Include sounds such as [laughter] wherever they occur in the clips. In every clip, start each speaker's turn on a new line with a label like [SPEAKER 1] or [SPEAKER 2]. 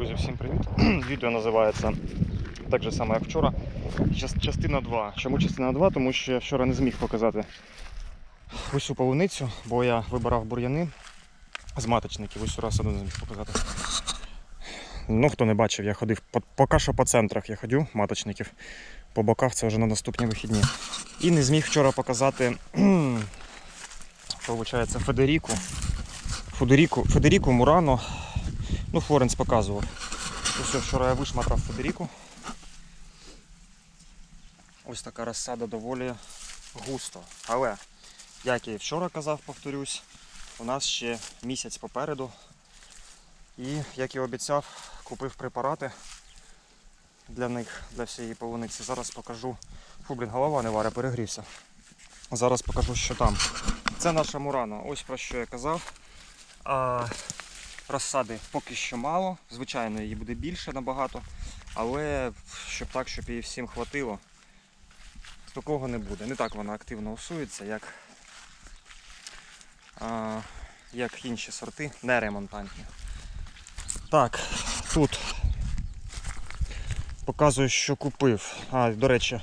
[SPEAKER 1] Друзі, всім привіт! [clears throat] Відео називається так же само, як вчора. Частина 2. Чому частина 2? Тому що я вчора не зміг показати усю полуницю, бо я вибирав бур'яни з маточників, усю раз не зміг показати. Ну, хто не бачив, я ходив поки що по центрах я ходю маточників, по боках це вже на наступні вихідні. І не зміг вчора показати, [clears throat] Федеріку. Федеріку, Федеріку Мурано. Ну, Флоренс показував. Ось вчора я вишматрав Федеріку. Ось така розсада доволі густо. Але, як я і вчора казав, повторюсь, у нас ще місяць попереду. І, як і обіцяв, купив препарати для них, для всієї полуниці. Зараз покажу. Фу, блін, голова не варя, перегрівся. Зараз покажу, що там. Це наша Мурана. Ось про що я казав. А, розсади поки що мало. Звичайно, її буде більше набагато. Але щоб так, щоб її всім хватило, такого не буде. Не так вона активно усується, як, а, як інші сорти, не ремонтантні. Так, тут показую, що купив. А, до речі,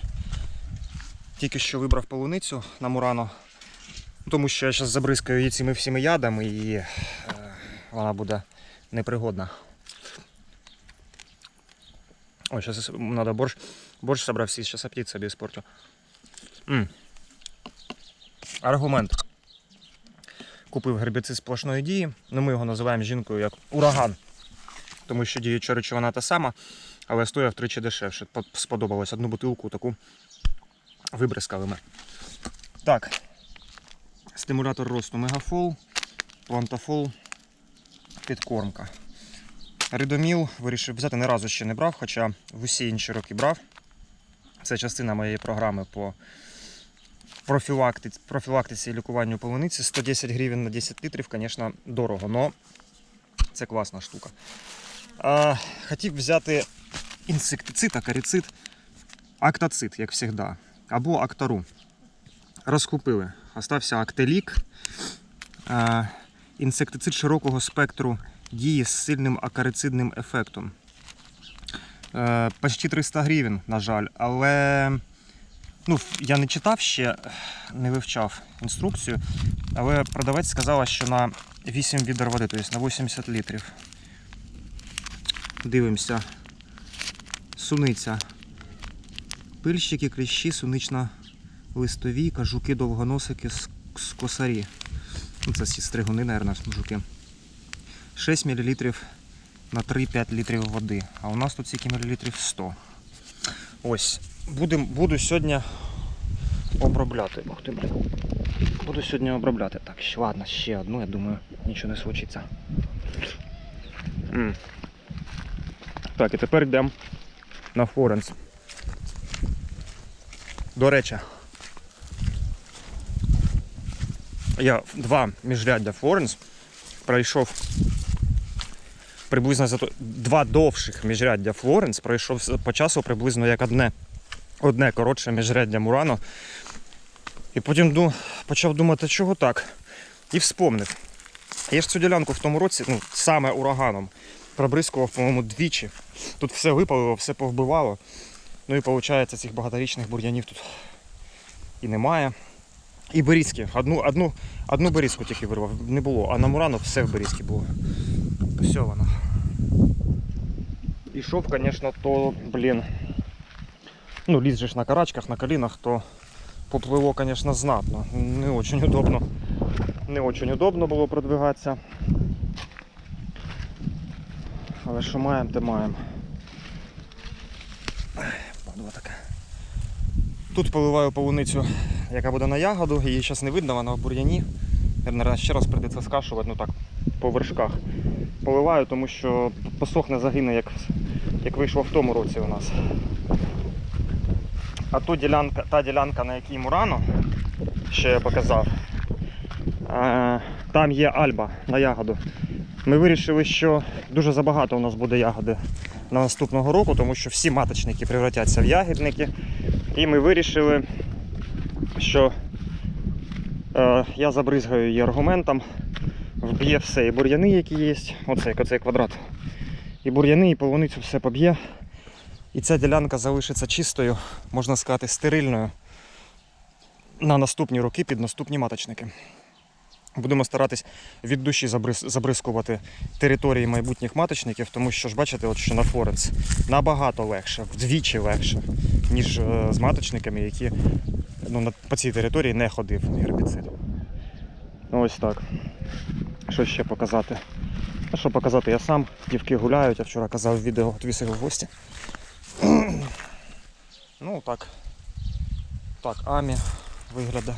[SPEAKER 1] тільки що вибрав полуницю на Мурано. Тому що я зараз забризкаю її цими всіми ядами і е, вона буде непригодна. Ой, сейчас треба борщ. Борщ собрав всі, зараз апетит собі испорчу. М. Аргумент. Купив гербіцид сплошної дії. Ну, ми його називаємо жінкою як ураган. Тому що діюча речовина та сама, але стоїть втричі дешевше. По- Сподобалось одну бутилку таку вибризкали ми. Так. Стимулятор росту Мегафол, Плантафол, підкормка. Ридоміл вирішив взяти, не разу ще не брав, хоча в усі інші роки брав. Це частина моєї програми по профілактиці, профілактиці і лікуванню полуниці. 110 гривень на 10 літрів, звісно, дорого, але це класна штука. А, хотів взяти інсектицид, акарицид, актацид, як завжди, або актару. Розкупили. Остався актелік. Інсектицид широкого спектру дії з сильним акарицидним ефектом. Е, почти 300 гривень, на жаль, але ну, я не читав ще, не вивчав інструкцію, але продавець сказала, що на 8 відер води, тобто на 80 літрів. Дивимося. Суниця. Пильщики, кліщі, сунична листові, кажуки, довгоносики, с- с- косарі. Ну, це стригуни, мабуть, жуки. 6 мл на 3-5 літрів води. А у нас тут скільки мілілітрів 100. Ось. Будем, буду сьогодні обробляти. Ух ти, блін. Буду сьогодні обробляти. Так, ще, ладно, ще одну, я думаю, нічого не случиться. Так, і тепер йдемо на Флоренс. До речі, я два міжряддя Флоренс пройшов приблизно за два довших міжряддя Флоренс пройшов по часу приблизно як одне, одне коротше міжряддя Мурано. І потім ду, почав думати, чого так. І вспомнив. Я ж цю ділянку в тому році, ну, саме ураганом, пробризкував, по-моєму, двічі. Тут все випалило, все повбивало. Ну і виходить, цих багаторічних бур'янів тут і немає. І берізки. Одну, одну, одну берізку тільки вирвав, не було, а на Мурану все в берізки було. Все воно. Ішов, звісно, то, блін. Ну, ліз же ж на карачках, на колінах, то поплило, звісно, знатно. Не очень удобно. Не очень удобно було продвигатися. Але що маємо, те маємо. Падла така. Тут поливаю полуницю, яка буде на ягоду, її зараз не видно, вона в бур'яні. Наверно, ще раз прийдеться скашувати, ну так, по вершках. Поливаю, тому що посохне загине, як, як вийшло в тому році у нас. А ту ділянка, та ділянка, на якій Мурано, що я показав, е, там є альба на ягоду. Ми вирішили, що дуже забагато у нас буде ягоди на наступного року, тому що всі маточники превратяться в ягідники. І ми вирішили, що е, я забризгаю її аргументом, вб'є все і бур'яни, які є, оцей, оцей квадрат, І бур'яни, і полуницю все поб'є. І ця ділянка залишиться чистою, можна сказати, стерильною на наступні роки під наступні маточники. Будемо старатись від душі забризкувати території майбутніх маточників, тому що ж бачите, от що на Форенс набагато легше, вдвічі легше, ніж е, з маточниками, які ну, по цій території не ходив гербіцид. Ну, Ось так. Що ще показати? А що показати, я сам, дівки гуляють, я вчора казав в відео, відвісив в гості. [clears throat] ну так. Так, Амі виглядає.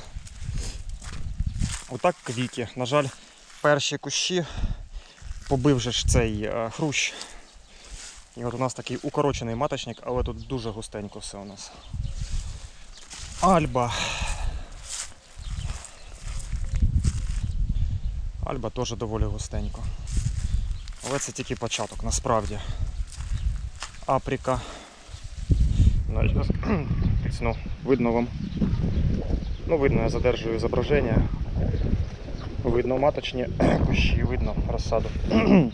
[SPEAKER 1] Отак квіки. На жаль, перші кущі побив же ж цей е, хрущ. І от у нас такий укорочений маточник, але тут дуже густенько все у нас. Альба. Альба теж доволі густенько. Але це тільки початок, насправді. Апріка. Ну, тицну. [clears throat] видно вам. Ну, видно, я задержую зображення. Видно маточні [clears throat] кущі, видно розсаду. [clears throat]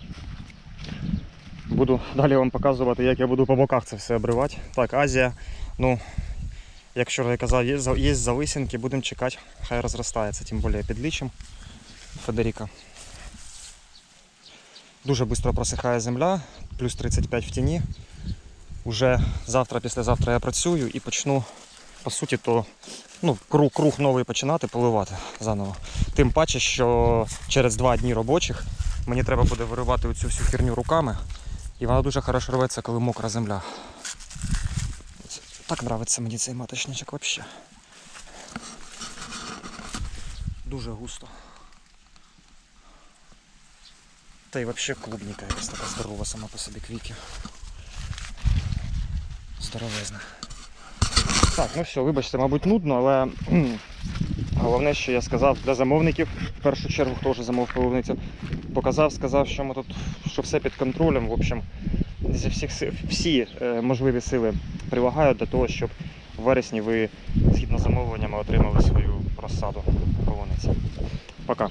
[SPEAKER 1] Буду далі вам показувати, як я буду по боках це все обривати. Так, Азія, ну, якщо я казав, є, є зависінки, будемо чекати, хай розростається, тим більше під лічем Федеріка. Дуже швидко просихає земля, плюс 35 в тіні. Уже завтра, післязавтра я працюю і почну, по суті, то ну, круг, круг новий починати поливати заново. Тим паче, що через два дні робочих мені треба буде виривати оцю всю херню руками. І вона дуже хорошо рветься, коли мокра земля. Так нравиться мені цей маточничок взагалі. Дуже густо. Та й взагалі клубніка якась така здорова сама по собі квітів. Здоровезна. Так, ну все, вибачте, мабуть, нудно, але головне, що я сказав для замовників, в першу чергу, хто вже замовив половницю, показав, сказав, що ми тут, що все під контролем. В общем, зі всіх всі е, можливі сили прилагають для того, щоб в вересні ви згідно замовленнями отримали свою розсаду полуниці. Пока.